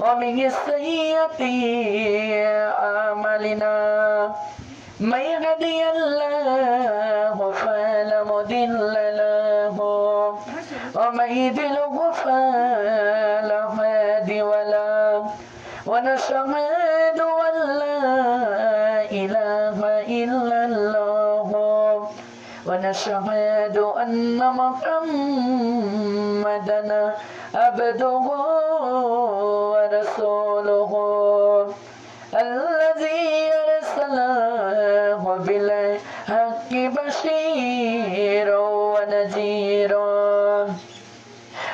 ومن سيئات أعمالنا من يهدي الله فلا مضل له. ومن يضلل فلا هادي له. ونشهد أن لا إله إلا الله. ونشهد أن محمدا عبده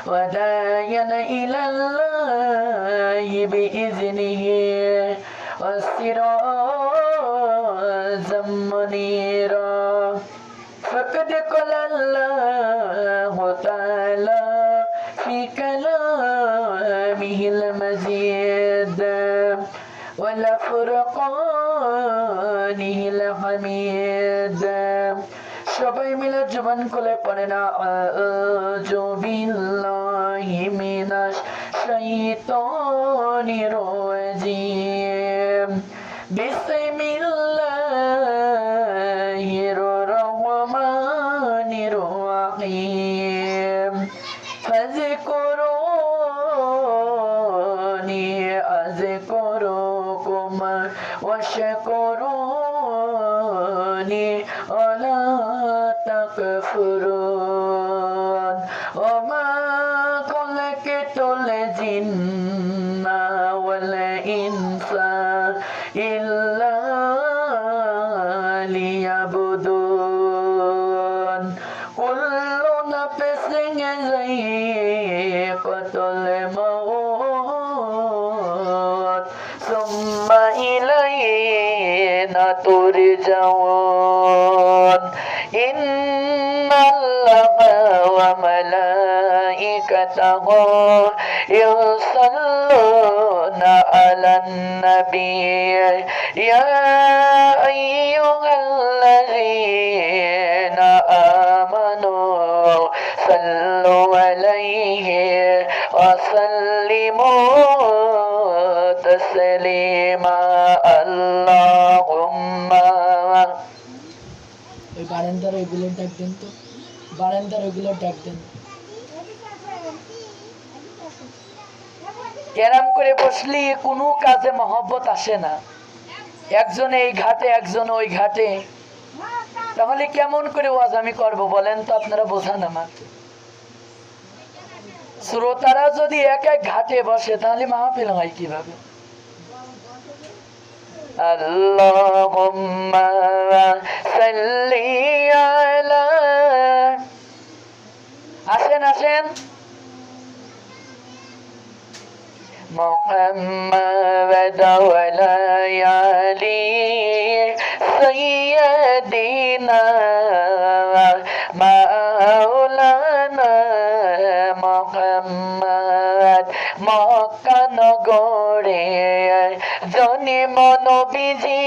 وداعيا إلى الله بإذنه وسراجا منيرا فقد قال الله تعالى في كلامه المزيد ولفرقانه الحميد সবাই মিলে জবান খুলে পড়ে না আউযু الشيطان الرجيم بسم love. النبي يا أيها الذين آمنوا صلوا عليه وسلموا تسليما اللهم ওই বারান্দার ওইগুলো ডাক দেন তো বারান্দার ওইগুলো ডাক দেন এরাম করে বসলে কোনো কাজে মহব্বত আসে না একজন এই ঘাটে একজন ওই ঘাটে তাহলে কেমন করে ওয়াজ আমি করবো বলেন তো আপনারা বোঝান আমাকে শ্রোতারা যদি এক এক ঘাটে বসে তাহলে মাহফিল হয় কিভাবে اللهم صل على আসেন আসেন محمد وعلى آله سيدنا مولانا محمد মক্কা নগরে জনিম নবীজি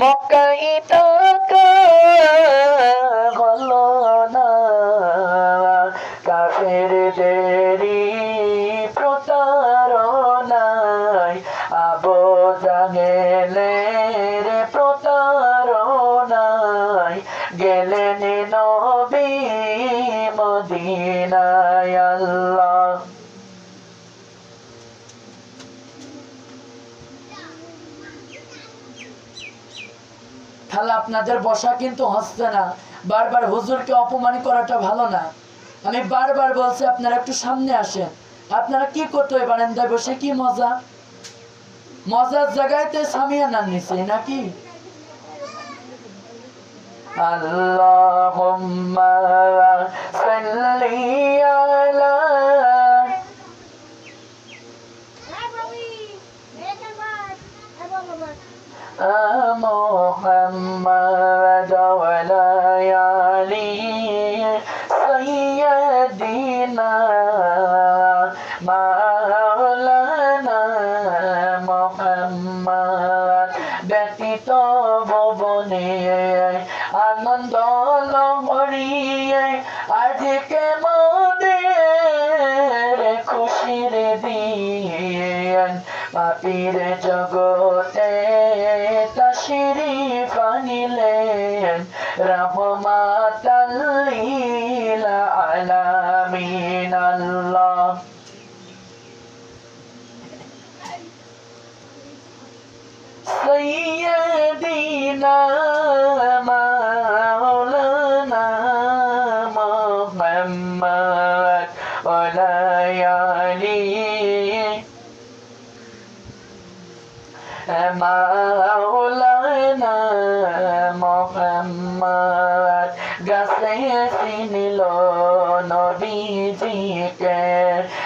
মক্কাই তাকা তাহলে আপনাদের বসা কিন্তু হচ্ছে না। বারবার হুজুরকে অপমান করাটা ভালো না। আমি বারবার বলছি, আপনারা একটু সামনে আসেন। আপনারা কি করতে হয়, বারান্দায় বসে কি মজা? মজার জায়গায় তো সামিয়ানার নিছে নাকি? আল্লাহ محمد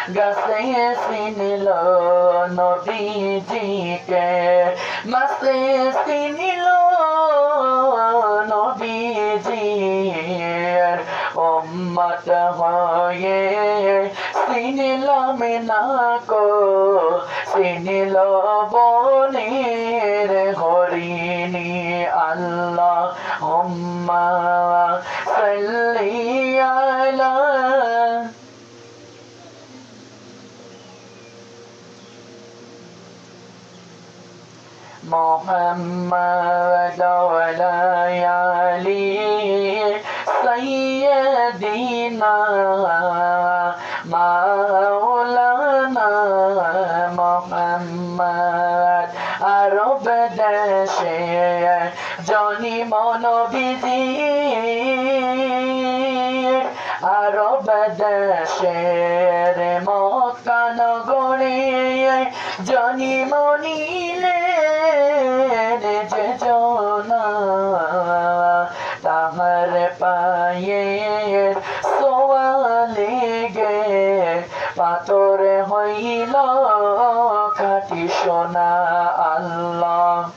গাছে চিনিল নবীজিকে মাসে চিনিল নবীজির উম্মত হয়ে চিনিলাম না কো চিনিল বনের হরিণী আল্লাহ হুম্মা সাল্লি আলা محمد وعلى آله سيدنا مولانا محمد আরব দেশে জনি মনোবিধি আরব দেশের মক্কা নগরে জনি মনিলে খাটি সোনা আল্লাহ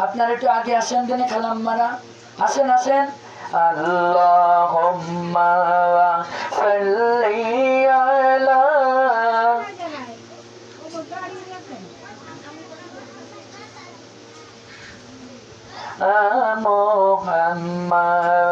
আপনার একটু আগে আসেন দেনে খালাম মারা আসেন আসেন আল্লাহুম্মা সাল্লি আলা محمد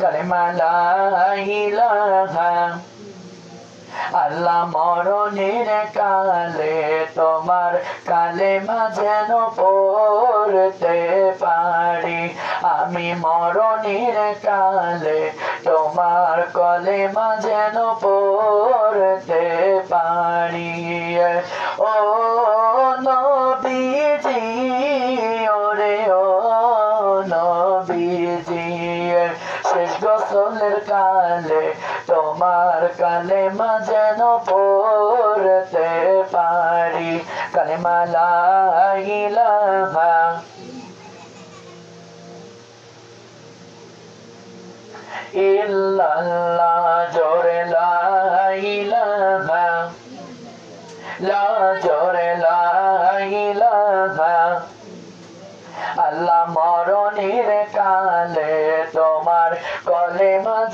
কালেমা লা ইলাহা আল্লাহ মরণের কালে তোমার কালেমা যেন পড়তে পারি। আমি মরণের কালে তোমার কলেমা যেন পড়তে পারি। ও নবীজি কালে তোমার কালে যেন পড়তে পারি। কালেমা লা ইলাহা। ইল্লাল্লাহ জোরে লা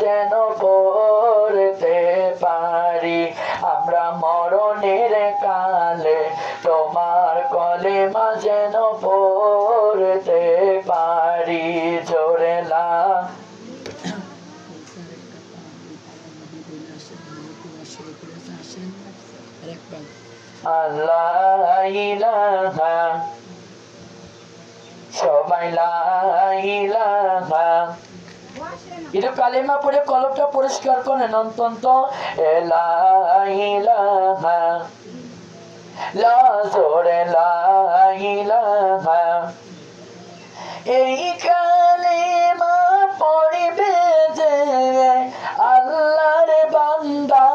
যেন পড়তে পারি। আমরা মরণের কালে তোমার কলেমা যেন পড়তে পারি। জোরে লা। আল্লাহ সবাই লা এটা কালেমা পড়ে কলমটা পরিষ্কার করেন অন্তন্ত লা লা লা এই কালেমা পড়িবে যে আল্লাহর বান্দা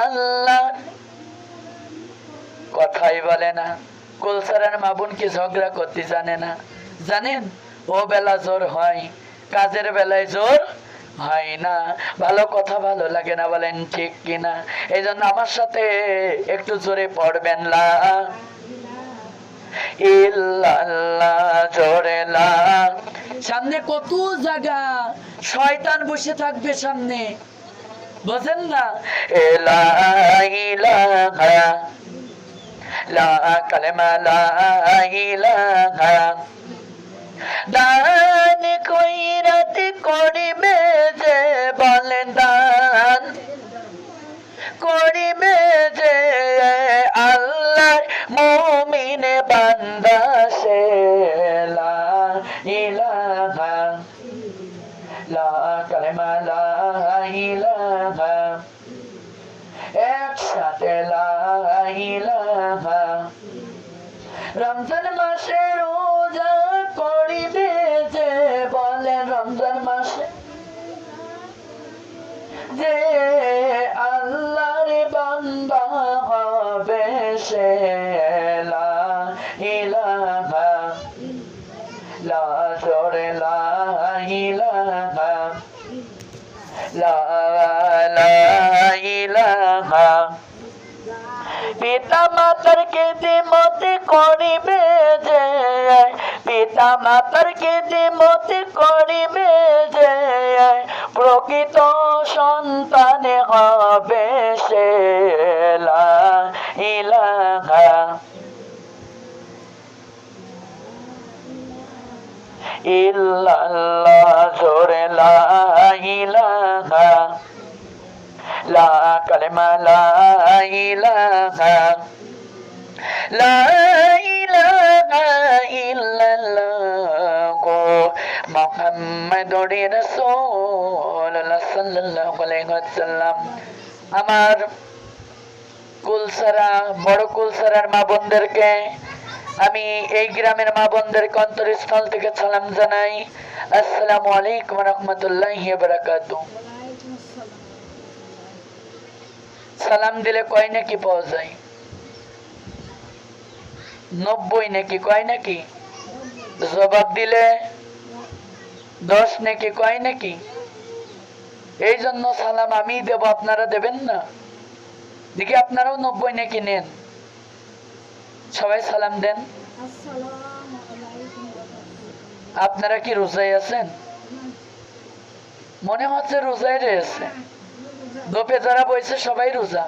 আল্লাহ, কথাই বলে না। কুলসারের মাবুন কি ঝগড়া করতে জানে না? জানেন? ও বেলা জোর হয়, কাজের বেলায় জোর হয় না। ভালো কথা ভালো লাগে না বলেন ঠিক কিনা। এই জন্য আমার সাথে একটু জোরে পড়বেন লা। সামনে কত জায়গা? শয়তান বসে থাকবে সামনে। বোঝেন না? এলা কালেমা, লা দান কইরাত করিবে যে বলে দান করিবে যে পিতা মাতার কেঁদে মতে করিবে যে পিতা মাতার কেঁদে মতে করিবে যে প্রকৃত সন্তানে হবে সে ইলাহা ইল্লাল্লাহ, জোরে লা ইলাহা, লা কালেমা, লা ইলাহা লা ইলাহা ইল্লাল্লাহ, মুহাম্মাদুর রাসূলুল্লাহ সাল্লাল্লাহু আলাইহি ওয়াসাল্লাম। আমার কুলসারা, বড় কুলসারার মা বোনদেরকে আমি এই গ্রামের মা বোনদেরকে অন্তরস্থল থেকে সালাম জানাই। আসসালামু আলাইকুম রহমতুল্লাহ বারাকাতু সালাম দিলে কয় নাকি পাওয়া যায়? নব্বই নাকি কয় নাকি? জবাব দিলে দশ নাকি কয় নাকি? এই জন্য সালাম আমি দেব, আপনারা দেবেন না? দেখি আপনারাও নব্বই নাকি নেন। সবাই সালাম দেন। আপনারা কি রোজায় আছেন? মনে হচ্ছে রোজায় রয়েছে। দোপে যারা বইছে সবাই রোজা।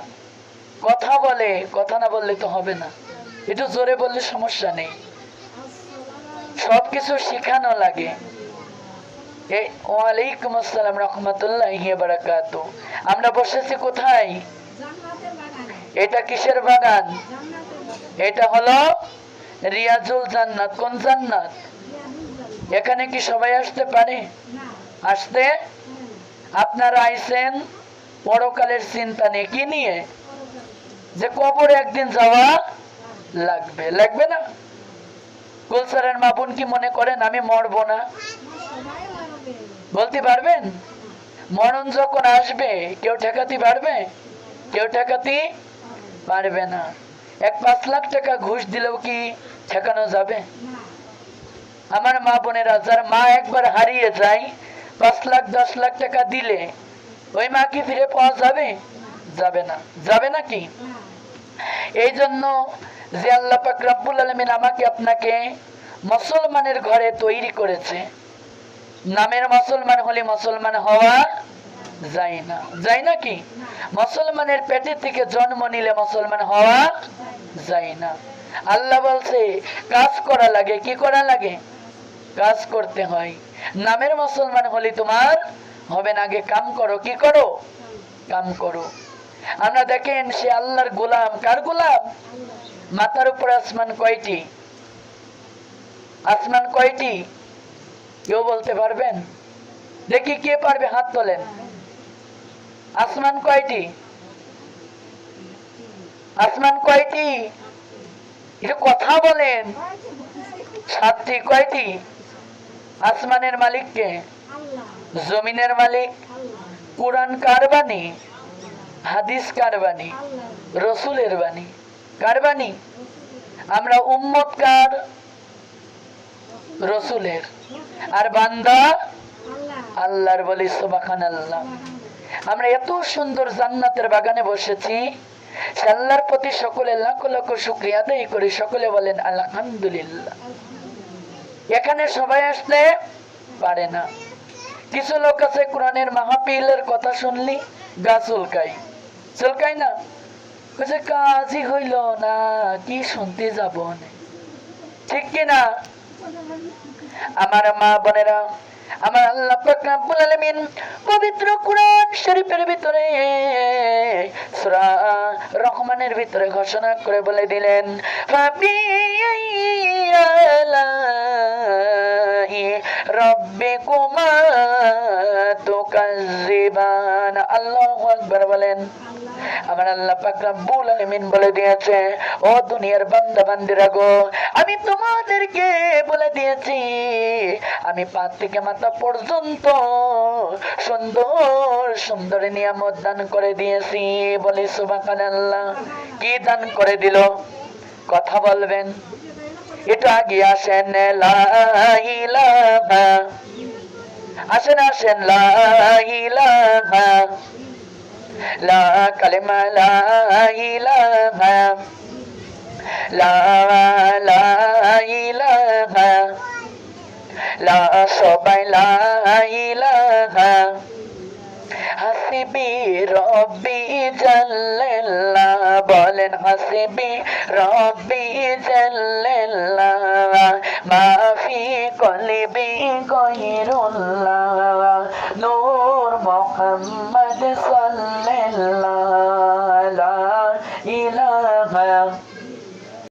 কথা বলে, কথা না বললে তো হবে না। একটু জোরে বললে সমস্যা নেই। সবকিছু শিখানো লাগে। ওয়ালাইকুম আসসালাম রহমতুল্লাহ বারাকাত। আমরা বসেছি কোথায়? এটা কিসের বাগান? এটা হলো রিয়াজুল জান্নাত। কোন জান্নাত? এখানে কি সবাই আসতে পারে? আসতে আপনারা আইছেন পরকালের চিন্তা নিয়ে কি নিয়ে? যে কবর একদিন যাওয়া লাগবে। লাগবে না? কুলসারের মাপুন কি মনে করেন, আমি মরবো না বলতে পারবেন? মরণ যখন আসবে, কেউ ঠেকাতে পারবে? কেউ ঠেকাতে পারবে না। এক পাঁচ লাখ টাকা ঘুষ দিলেও কি ঠেকানো যাবে? আমার মা বোনেরা, যার মা একবার হারিয়ে যায়, পাঁচ লাখ, দশ লাখ টাকা দিলে, ওই মা কি ফিরে পাওয়া যাবে? যাবে না। যাবে নাকি এই জন্য যে আল্লাহ পাক রব্বুল আলমিন আমাকে আপনাকে মুসলমানের ঘরে তৈরি করেছে। নামের মুসলমান হলে মুসলমান হওয়া যায় না যায় না কি? মুসলমানের পেটের থেকে জন্ম নিলে মুসলমান হওয়া যায় না আল্লাহ বলছে, কাজ করা লাগে, কি করা লাগে? কাজ করতে হয়। নামের মুসলমান হলে তোমার হবে না আগে কাম করো, কি করো? কাম করো। আমরা দেখেন, সে আল্লাহর গোলাম। কার গোলাম? মাথার উপর আসমান কয়টি? আসমান কয়টি? কেউ বলতে পারবেন? দেখি কে পারবে হাত তোলেন। আসমান কয়টি? আসমান কয়টি? এটা কথা বলেন। সাতটি, কয়টি? আসমানের মালিককে জমিনের মালিক। কোরআন কার বাণী? হাদিস কার বাণী? রসুলের বাণী। কার বাণী? আমরা উম্মত কার? রসুলের। আর বান্দা? আল্লাহর। বলি সুবাখান আল্লাহ আমরা এত সুন্দর জান্নাতের বাগানে বসেছি সে আল্লাহর প্রতি সকলে লাখ লাখ শুক্রিয়া আদায় করি সকলে বলেন, আলহামদুলিল্লাহ। এখানে সবাই আসতে পারে না। কিছু লোক আছে কোরআনের মাহফিলের কথা শুনলি, গা চুলকাই চুলকাই না? বলছে, কাজই হইল না, কি শুনতে যাব ঠিক কিনা আমার মা বোনেরা আমার আল্লাহ পাক আলামিন পবিত্র কোরআন শরীফের ভিতরে সূরা রহমানের ভিতরে ঘোষণা করে বলে দিলেন ফাবি আলাই রাব্বিকুমা তুকাজ্জিবান আল্লাহু আকবার বলেন। আমার আল্লাহ পাক রব্বুল আলামিন বলে দিয়েছে, ও দুনিয়ার বান্দা বান্দিরা গো, আমি তোমাদেরকে বলে দিয়েছি, আমি পা থেকে মাথা পর্যন্ত সুন্দর সুন্দর নিয়ামত দান করে দিয়েছি। বলে সুবহানাল্লাহ, কি দান করে দিল? কথা বলবেন। এটা আগে আসেন, লা আসেন আসেন, লা লা কালিমা লা ইলাহা লা লা ইলাহা লা সবাই লা ইলাহা। হাসিবি রব্বি জাল্লাল্লাহ। বলেন হাসিবি রব্বি জাল্লাল্লাহ মাফি কলিবি গয়রুল্লাহ নূর মোহাম্মদ সাল্লাল্লাহ।